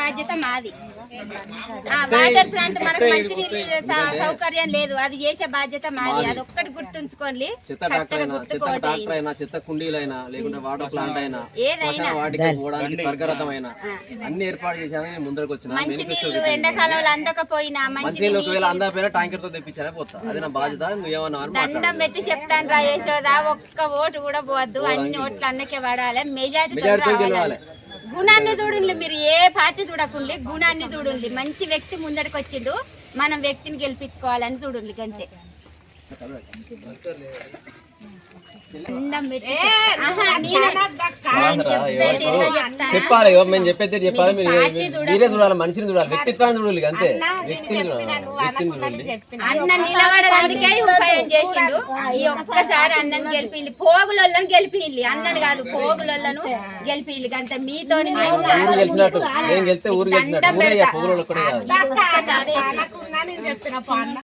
బాధ్యత మాది. ఆ వాటర్ ప్లాంట్ మనకు మంచినీళ్ళు సౌకర్యం లేదు. అది చేసే బాధ్యత మాది. అది ఒక్కటి గుర్తుంచుకోండి. చెత్త ట్రాక్టర్ అయినా చెత్త ట్రాక్టర్ అయినా చెత్త కుండీలైనా లేకుంటే వాటర్ ప్లాంట్ అయినా ఏదైనా. శ్మశాన వాటికి పోవడానికి స్వర్గరథమైన అన్ని ఏర్పాటు చేశాను నేను ముందరకు వచ్చిన. మంచినీళ్ళు ఎండాకాలంలో అందకపోయినా మంచి మంచినీళ్ళు ఒకవేళ అందకపోయినా ట్యాంకర్తో తెప్పించానే పోతా. అది నా బాధ్యత. నువ్వు ఏమన్నా అని మాట్లాడు దండం పెట్టి చెప్తాను రా యశోదా. ఒక్క ఓటు కూడా పోవద్దు. అన్ని ఓట్లు అన్నకే పడాలి మెజార్టీ గుణాన్ని చూడండి మీరు ఏ పార్టీ చూడకుండా గుణాన్ని చూడండి. మంచి వ్యక్తి ముందరికి వచ్చిండు మనం వ్యక్తిని గెలిపించుకోవాలని చూడండి అంతే చెప్పాలి మేము చెప్పేది చెప్పాలి మీరు మీరే చూడాలి మనిషిని చూడాలి వ్యక్తిత్వాన్ని చూడాలి అంతే వ్యక్తిని చూడాలి ఒక్కసారి అన్నని గెలిపింది పోగులను గెలిపింది అన్నని కాదు పోగులను గెలిపింది అంత మీతో ఊరు గెలిచినట్టు నేను గెలిస్తే ఊరు గెలిచినట్టు ఊరే పొగులు కూడా చెప్పిన